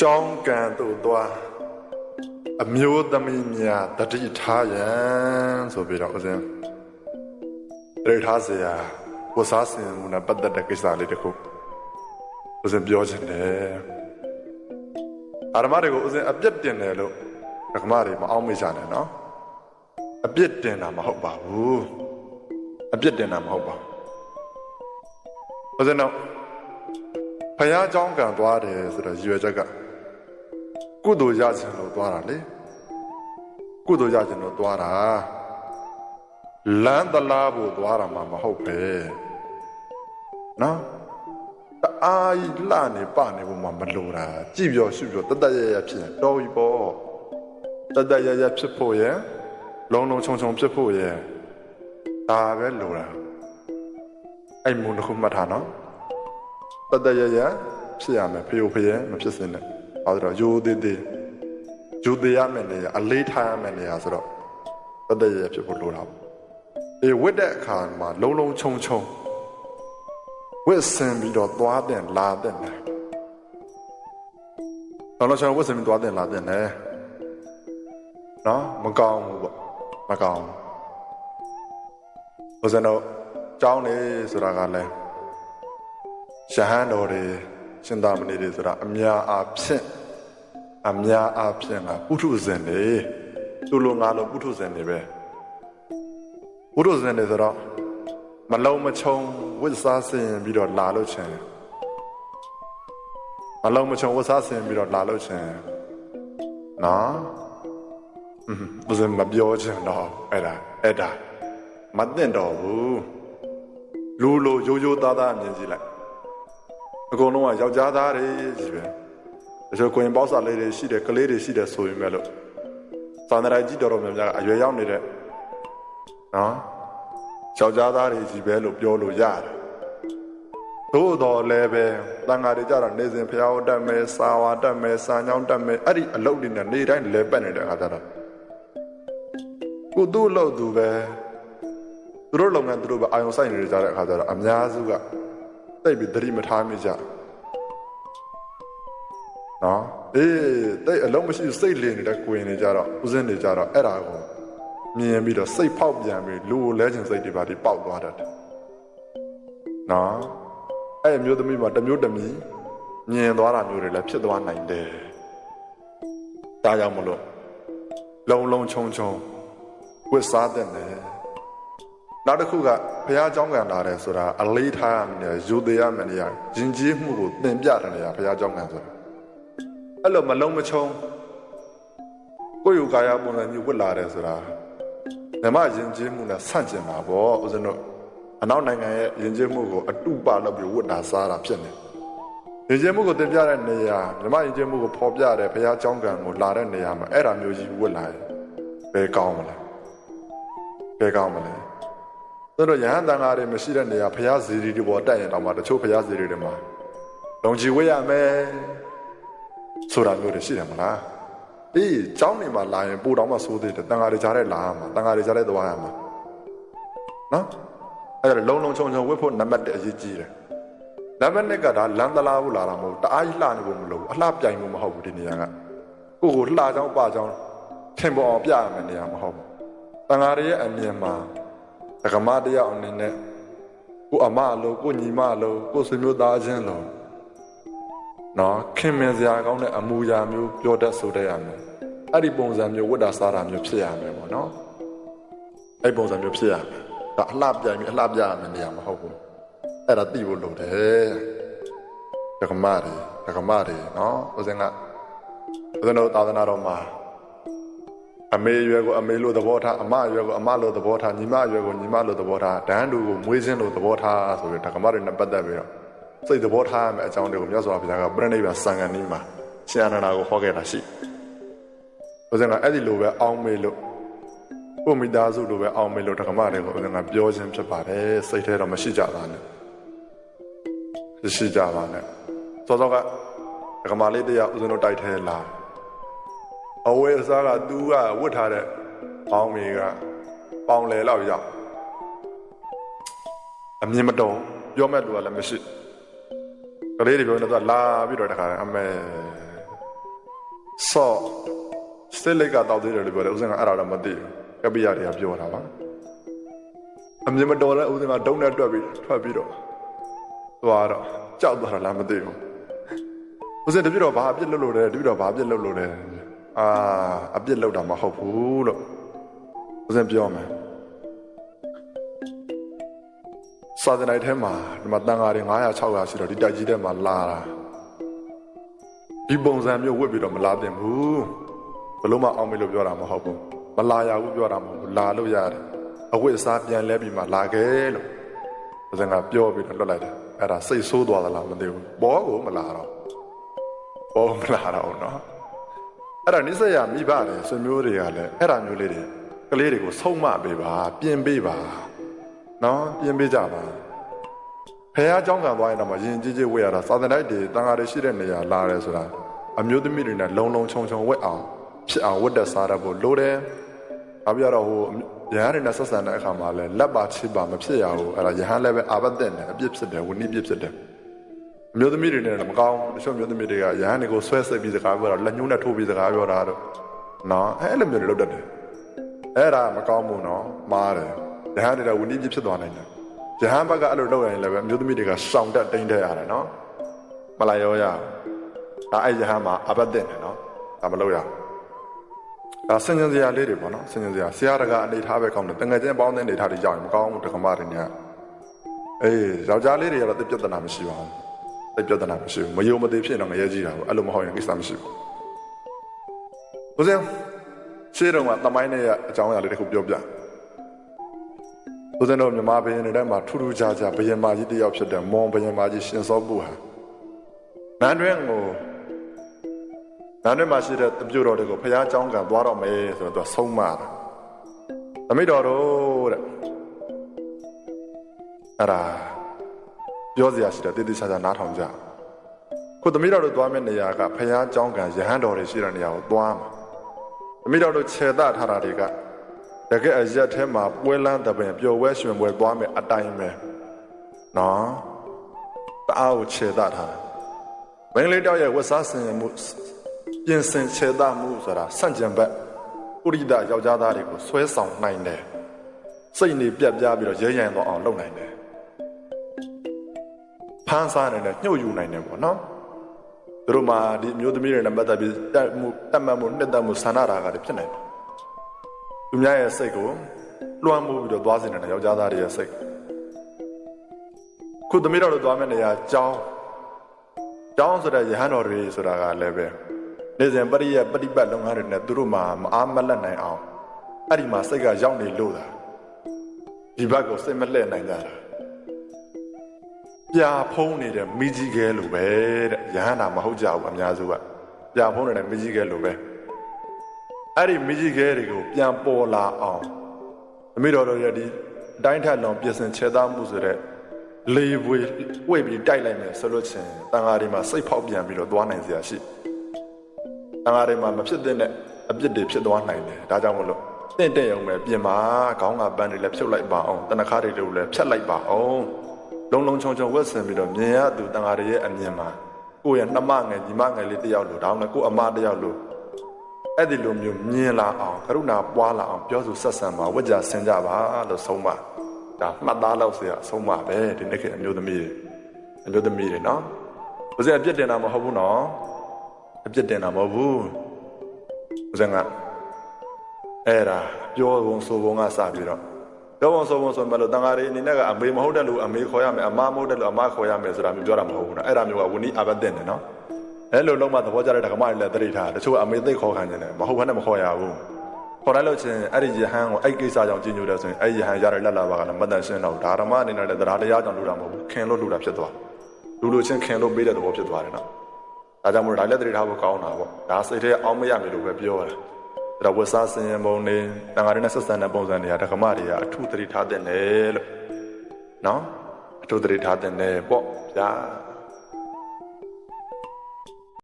ကြောင်းကံတို့သွားအမျိုးသမီးများတတိထားရန်ဆိုပြီးတော့ဦးဇင်းတတိထားเสียဝစားစင်မှုနဲ့ပတ်သက်တဲ့ကိစ္စလေးတစ်ခုဦးဇင်းပြောချင်တယ်အာရမတွေကိုဦးဇင်းအပြစ်တင်တယ်လို့ဓမ္မတွေမအောင်မေ့ကြနဲ့နော်အပြစ်တင်တာမဟုတ်ပါဘူးအပြစ်တင်တာမဟုတ်ပါဘူးဦးဇင်းတော့ဖယားเจ้าကံသွားတယ်ဆိုတော့ရည်ရွယ်ချက်က ကုသိုလ်ရခြင်းလို့သွားတာလေကုသိုလ်ရခြင်းလို့သွားတာလမ်းတလားဖို့သွားတာမှမဟုတ်ပဲနော်တအားကြီးလှနေပနေဖို့မှမလိုတာကြည်ပြောရှုပြောတတရရဖြစ်ရင်တော်ပြီပေါ့တတရရဖြစ်ဖို့ရလုံးလုံးခြုံခြုံဖြစ်ဖို့ရဒါပဲလိုတာအဲ့မုန်းတစ်ခုမှတ်ထားနော်တတရရဖြစ်ရမယ်ဖေယိုဖေယမဖြစ်စင်နဲ့ အဲဒါတော့ယူသေးသေးယူသေးရမယ်နေရအလေးထားရမယ်နေရဆိုတော့တတရရဖြစ်ဖို့လိုတာပေါ့အေးဝတ်တဲ့အခါမှာလုံးလုံးခြုံခြုံဝတ်ဆင်ပြီးတော့သွားတဲ့လာတဲ့နဲ့တော့တော့ကျွန်တော်ဝတ်ဆင်ပြီးသွားတဲ့လာတဲ့နဲ့နော်မကောင်းဘူးပေါ့မကောင်းဘူးဘုဇန်တော့ကြောင်းနေဆိုတာကလည်းရှဟန်တော်တွေ ရှင်သာမဏေတွေဆိုတာအများအားဖြင့်အများအားဖြင့်ကပုထုဇဉ်တွေသူလိုငါလိုပုထုဇဉ်တွေပဲပုထုဇဉ်တွေဆိုတော့မလုံးမချုံဝစ်စားစင်ပြီးတော့လာလို့ချင်မလုံးမချုံဝစ်စားစင်ပြီးတော့လာလို့ချင်နော်ဘုဇင်မပြောချင်တော့အဲ့ဒါအဲ့ဒါမသိတော့ဘူးလူလိုရိုးရိုးသားသားမြင်ကြည့်လိုက် အကုန်လုံးကယောက်ျားသားတွေကြီးပဲတချို့ကိုရင်ပေါက်စာလေးတွေရှိတယ်ကလေးတွေရှိတယ်ဆိုရင်ပဲလို့သာသနာကြီးတော်တော်များများအရွယ်ရောက်နေတဲ့နော်ယောက်ျားသားတွေကြီးပဲလို့ပြောလို့ရတယ်သို့တော်လည်းပဲတန်ဃာတွေကြတော့နေစဉ်ဖျားတက်မယ်စာဝါတက်မယ်စာညောင်းတက်မယ်အဲ့ဒီအလုပ်တွေနဲ့နေတိုင်းလဲပတ်နေတဲ့အခါကျတော့ကိုသူ့အလုပ်သူပဲသူတို့လုပ်ငန်းသူတို့ပဲအာယုံဆိုင်နေကြတဲ့အခါကျတော့အများစုက တိတ်ပြီးသတိမထားမိကြနော်အေးတိတ်အလုံးမရှိစိတ်လင်နေတဲ့ကိုရင်တွေကြတော့ဦးစင်းတွေကြတော့အဲ့ဒါကိုမြင်ပြီးတော့စိတ်ဖောက်ပြန်ပြီးလူကိုလဲချင်စိတ်တွေပါဒီပေါက်သွားတတ်တယ်နော်အဲ့မျိုးသမီးမှာတစ်မျိုးတစ်မီမြင်သွားတာမျိုးတွေလည်းဖြစ်သွားနိုင်တယ်ဒါကြောင့်မလို့လုံလုံချုံချုံဝစ်စားတဲ့နယ် နောက်တစ်ခုကဘုရားเจ้าကံလာတယ်ဆိုတာအလေးထားရမယ်ယူသေးရမယ်နေရာယဉ်ကျေးမှုကိုသင်ပြတယ်နေရာဘုရားเจ้าကံဆိုတာအဲ့လိုမလုံးမချုံကိုယ်ယူကာယပုံစံမျိုးဝတ်လာတယ်ဆိုတာဓမ္မယဉ်ကျေးမှုနဲ့ဆန့်ကျင်တာပေါ့ဦးဇင်းတို့အနောက်နိုင်ငံရဲ့ယဉ်ကျေးမှုကိုအတုပလုပ်ပြီးဝတ်တာစားတာဖြစ်နေယဉ်ကျေးမှုကိုသင်ပြတဲ့နေရာဓမ္မယဉ်ကျေးမှုကိုဖော်ပြတဲ့ဘုရားเจ้าကံကိုလာတဲ့နေရာမှာအဲ့ဒါမျိုးကြီးဝတ်လာရင်ဘယ်ကောင်းမလဲဘယ်ကောင်းမလဲ ဆိုတော့ယဟန်တန်ဃာတွေမရှိတဲ့နေရာဘုရားဇီရီတွေပေါ်တက်ရင်တော့မှတချို့ဘုရားဇီရီတွေမှာလုံချီဝတ်ရမယ်ဆိုတာမျိုးတွေရှိတယ်မလားအေးเจ้าနေမှာလာရင်ပူတောင်မှစိုးသေးတယ်တန်ဃာတွေကြားတဲ့လာရမှာတန်ဃာတွေကြားတဲ့သွားရမှာနော်အဲ့ဒါလုံလုံချုံချုံဝတ်ဖို့နံပါတ်1အရေးကြီးတယ်နံပါတ်2ကဒါလမ်းသလားဘူးလာတာမဟုတ်တအားကြီးလှနေဖို့မလိုဘူးအလှပြိုင်ဖို့မဟုတ်ဘူးဒီနေရာကကိုကိုလှချောင်းပချောင်းထင်ပေါ်အောင်ပြရမယ်နေရာမဟုတ်ဘူးတန်ဃာတွေရဲ့အမြင်မှာ ဒကမတရားအနေနဲ့ကိုအမလို့ကိုညီမလို့ကိုဆွေမျိုးသားချင်းလို့နော်ခင်မင်စရာကောင်းတဲ့အမူအရာမျိုးပြောတတ်ဆိုတတ်ရမယ်အဲ့ဒီပုံစံမျိုးဝတ်တာစားတာမျိုးဖြစ်ရမယ်ပေါ့နော်အဲ့ပုံစံမျိုးဖြစ်ရမယ်ဒါအလှပြိုင်ပြီးအလှပြရမယ်နေရာမဟုတ်ဘူးအဲ့ဒါသိဖို့လိုတယ်ဒကမတွေဒကမတွေနော်ဦးစင်ကဦးစင်တို့သာသနာတော်မှာ အမေရွယ်ကိုအမေလို့သဘောထားအမရွယ်ကိုအမလို့သဘောထားညီမရွယ်ကိုညီမလို့သဘောထားဒန်းတူကိုမွေးစင်းလို့သဘောထားဆိုပြီးဓကမတွေနဲ့ပတ်သက်ပြီးတော့စိတ်သဘောထားရမယ့်အကြောင်းတွေကိုမြတ်စွာဘုရားကပြိဋိဘံစံဃာနီးမှာရှင်အနန္ဒာကိုဟောခဲ့တာရှိ။ဦးဇင်းကအဲ့ဒီလိုပဲအောင်းမေလို့ကိုမိသားစုလိုပဲအောင်းမေလို့ဓကမတွေကိုဦးဇင်းကပြောခြင်းဖြစ်ပါတယ်စိတ်ထဲတော့မရှိကြပါနဲ့။ရှိကြပါနဲ့။စောစောကဓကမလေးတရားဦးဇင်းတို့တိုက်ထဲလာတယ် အဝဲအစားကသူကဝတ်ထားတဲ့ပေါင်းမီကပေါင်လေလောက်ရောက်အမြင်မတော်ပြောမဲ့လူကလည်းမရှိကလေးတွေပြောနေတော့လာပြီးတော့တခါအမေဆော့စတိတ်ကတောက်သေးတယ်လို့ပြောတယ်ဦးစင်ကအဲ့ဒါတော့မသိဘူးကပိယတွေကပြောတာပါအမြင်မတော်တဲ့ဦးစင်ကဒုံနဲ့တွက်ပြီးထွက်ပြီးတော့သွားတော့ကြောက်သွားတာလားမသိဘူးဦးစင်တပြည့်တော့ဘာအပြစ်လုပ်လို့လဲတပြည့်တော့ဘာအပြစ်လုပ်လို့လဲ အာအပြစ်လုပ်တာမဟုတ်ဘူးလို့ဦးစင်ပြောမယ်စာသနိုင်ထဲမှာဒီမှာတန်ဃာတွေ900 600ရှိတော့ဒီတိုက်ကြီးထဲမှာလာတာဒီပုံစံမျိုးဝတ်ပြီးတော့မလာသင့်ဘူးဘလို့မှအောင်မေလို့ပြောတာမဟုတ်ဘူးမလာရဘူးပြောတာမဟုတ်ဘူးလာလို့ရတယ်အဝတ်အစားပြန်လဲပြီးမှလာခဲ့လို့ဦးစင်ကပြောပြီးတော့လွတ်လိုက်တယ်အဲ့ဒါစိတ်ဆိုးသွားသလားမသိဘူးဘောကိုမလာတော့ဘောမလာတော့နော် အဲ့ဒါနိစ္စရမိဘတယ်ဆွေမျိုးတွေကလည်းအဲ့ဒါမျိုးလေးတွေကလေးတွေကိုဆုံးမပေးပါပြင်ပေးပါနော်ပြင်ပေးကြပါဖះเจ้าကသွားရင်တော့မှယဉ်ကျေးကျေးဝတ်ရတာသာသနာ့တွေတန်ဃာတွေရှိတဲ့နေရာလာတယ်ဆိုတာအမျိုးသမီးတွေနဲ့လုံလုံချုံချုံဝတ်အောင်ဖြစ်အောင်ဝတ်တဲ့စားရဖို့လိုတယ်။အပြတော့ဟိုရဟန်းတွေနဲ့ဆက်ဆံတဲ့အခါမှာလဲလက်ပါချစ်ပါမဖြစ်ရဘူးအဲ့ဒါရဟန်းလည်းပဲအာဘတ်တဲ့နဲ့အပြစ်ဖြစ်တယ်ဝဏိပြစ်ဖြစ်တယ်။ အမျိုးသမီးတွေနဲ့လည်းမကောင်းဘူးတချို့မျိုးသမီးတွေကရဟန်းတွေကိုဆွဲဆက်ပြီးစကားပြောတာလက်ညှိုးနဲ့ထိုးပြီးစကားပြောတာတော့နော်အဲ့လိုမျိုးတွေလုပ်တတ်တယ်။အဲ့ဒါမကောင်းဘူးနော်မားတယ်။ရဟန်းတွေကဝဏိပြစ်ဖြစ်သွားနိုင်တယ်။ရဟန်းဘက်ကအဲ့လိုလုပ်ရင်လည်းပဲအမျိုးသမီးတွေကရှောင်တက်တိမ့်တဲ့ရတယ်နော်။မလာရောရဘူး။ဒါအဲ့ရဟန်းမှာအဘတ်တဲ့နဲ့နော်။ဒါမလုပ်ရဘူး။ဒါဆင်ញံစရာလေးတွေပေါ့နော်ဆင်ញံစရာဆရာတကအနေထားပဲကောင်းတယ်တငယ်ချင်းပေါင်းတဲ့အနေထားတွေကြောက်ရင်မကောင်းဘူးတက္ကမတွေညအေးယောက်ျားလေးတွေကတော့တိပြဿနာမရှိပါဘူး တိပြဿနာမရှိဘူးမယုံမသိဖြစ်တော့ငရဲကြီးတာပေါ့အဲ့လိုမဟုတ်ရင်ကိစ္စမရှိဘူးဦးဇင်းရှင်းတော့ကတမိုင်းနဲ့အကြောင်းအရာလေးတစ်ခုပြောပြဦးဇင်းတို့မြမဘယင်တွေထဲမှာထူးထူးခြားခြားဘယင်မကြီးတစ်ယောက်ဖြစ်တဲ့မွန်ဘယင်မကြီးရှင်စောပုဟာနန်းတွင်ကိုနာနဲ့မှရှိတဲ့တပြိုတော်တွေကိုဖះเจ้าကသွားတော့မယ်ဆိုတော့သူဆုံးမတာသမိတော်တို့တဲ့အဲ့ဒါ ပြောစရာရှိတာတည်တည်ချာချာနားထောင်ကြခုသမီးတော်တို့သွားမယ့်နေရာကဖခင်ကျောင်းကရဟန်းတော်တွေရှိတဲ့နေရာကိုသွားမှာသမီးတော်တို့ခြေသထားတာတွေကတကယ်အရက်ထဲမှာပွဲလန်းတပင်ပျော်ဝဲရွှင်ပွဲသွားမယ်အတိုင်းပဲနော်တအားကိုခြေသထားမင်းလေးတောက်ရဲ့ဝတ်စားဆင်မှုပြင်ဆင်ခြေသမှုဆိုတာဆန့်ကျင်ဘက်ဥရိဒယောက်ျားသားတွေကိုဆွဲဆောင်နိုင်တယ်စိတ်နေပြက်ပြားပြီးတော့ရဲရန်တော့အောင်လုပ်နိုင်တယ် ဖန်ဆားနိုင်တယ်ညှို့ယူနိုင်တယ်ပေါ့နော်သူတို့မှာဒီမျိုးသမီးတွေနဲ့ပတ်သက်ပြီးတက်မှုတက်မှတ်မှုနှစ်သက်မှုဆန္ဒတာကတွေဖြစ်နိုင်တယ်သူများရဲ့စိတ်ကိုလွှမ်းမိုးပြီးတော့သွားစေတယ်ယောက်ျားသားတွေရဲ့စိတ်ခုသမီးတော်တို့သွားမယ့်နေရာကြောင်းကြောင်းဆိုတဲ့ယဟန်တော်တွေဆိုတာကလည်းပဲနေစဉ်ပရိယပฏิပတ်လုပ်ငန်းတွေနဲ့သူတို့မှမအားမလက်နိုင်အောင်အဲ့ဒီမှာစိတ်ကရောက်နေလို့တာဒီဘက်ကိုစိတ်မလှည့်နိုင်ကြတာ ပြာဖုံးနေတဲ့မိကြီးကဲလိုပဲတဲ့ယဟန္တာမဟုတ်ကြဘူးအများစုကပြာဖုံးနေတဲ့မိကြီးကဲလိုပဲအဲ့ဒီမိကြီးကဲတွေကိုပြန်ပေါ်လာအောင်အမိတော်တို့ရဲ့ဒီအတိုင်းထက်လောင်ပြင်ဆင်ခြေသားမှုဆိုတဲ့လေပွေဝိတ်ပြီးတိုက်လိုက်မယ်ဆိုလို့ချင်းတန်ဃာတွေမှာစိတ်ဖောက်ပြန်ပြီးတော့သွားနိုင်စရာရှိတယ်တန်ဃာတွေမှာမဖြစ်တဲ့အပြစ်တွေဖြစ်သွားနိုင်တယ်ဒါကြောင့်မလို့တင့်တဲ့ရုံပဲပြင်ပါခေါင်းကပန်းတွေလည်းဖြုတ်လိုက်ပါအောင်တနခါတွေလည်းဖြတ်လိုက်ပါအောင် လုံလုံချုံချုံဝက်ဆင်ပြီးတော့မြင်ရသူတန်ဃာတွေရဲ့အမြင်မှာကိုယ့်ရဲ့နှမငယ်ညီမငယ်လေးတယောက်လိုတောင်းတယ်ကိုယ့်အမတယောက်လိုအဲ့ဒီလိုမျိုးမြင်လာအောင်ကရုဏာပွားလာအောင်ပြောဆိုဆက်ဆံပါဝကြဆင်ကြပါလို့ဆုံးပါဒါမှတ်သားလို့ဆိုရဆုံးပါပဲဒီနေ့ခေတ်အမျိုးသမီးတွေအမျိုးသမီးတွေနော်ဘုရားအပြစ်တင်တာမဟုတ်ဘူးနော်အပြစ်တင်တာမဟုတ်ဘူးဦးဇင်ကအဲ့ဒါပြောဘုံဆိုဘုံကစပြီးတော့ ပြောဘုံဆိုဘုံဆိုမှလို့တန်ဃာတွေအနေနဲ့ကအမေမဟုတ်တဲ့လူအမေခေါ်ရမယ်အမမဟုတ်တဲ့လူအမခေါ်ရမယ်ဆိုတာမျိုးပြောတာမဟုတ်ဘူးနော်အဲ့ဒါမျိုးကဝဏိအဘတ်တဲ့နေနော်အဲ့လိုလုံးမသဘောကျတဲ့ဓမ္မတွေလည်းတရိထားတချို့အမေသိခေါ်ခံနေတယ်မဟုတ်ဘဲနဲ့မခေါ်ရဘူးခေါ်လိုက်လို့ချင်းအဲ့ဒီယဟန်ကိုအဲ့ကိစ္စကြောင့်ကြီးညိုတယ်ဆိုရင်အဲ့ယဟန်ရတဲ့လက်လာပါကလည်းမတန်ရှင်းတော့ဒါဓမ္မအနေနဲ့လည်းတရားတရားကြောင့်လူတာမဟုတ်ဘူးခင်လို့လူတာဖြစ်သွားလူလူချင်းခင်လို့ပေးတဲ့သဘောဖြစ်သွားတယ်နော်ဒါကြောင့်မို့ဒါလည်းတတိထားဖို့ကောင်းတာပေါ့ဒါစိတ်ထဲအောင်မရမယ်လို့ပဲပြောတာ အဲ့တော့ဝဆာစင်ရင်ပုံနေတန်ဃာတွေနဲ့ဆက်ဆံတဲ့ပုံစံတွေကဓမ္မတွေကအထူးတတိထားတဲ့နယ်လို့နော်အထူးတတိထားတဲ့နယ်ပေါ့ဗျာ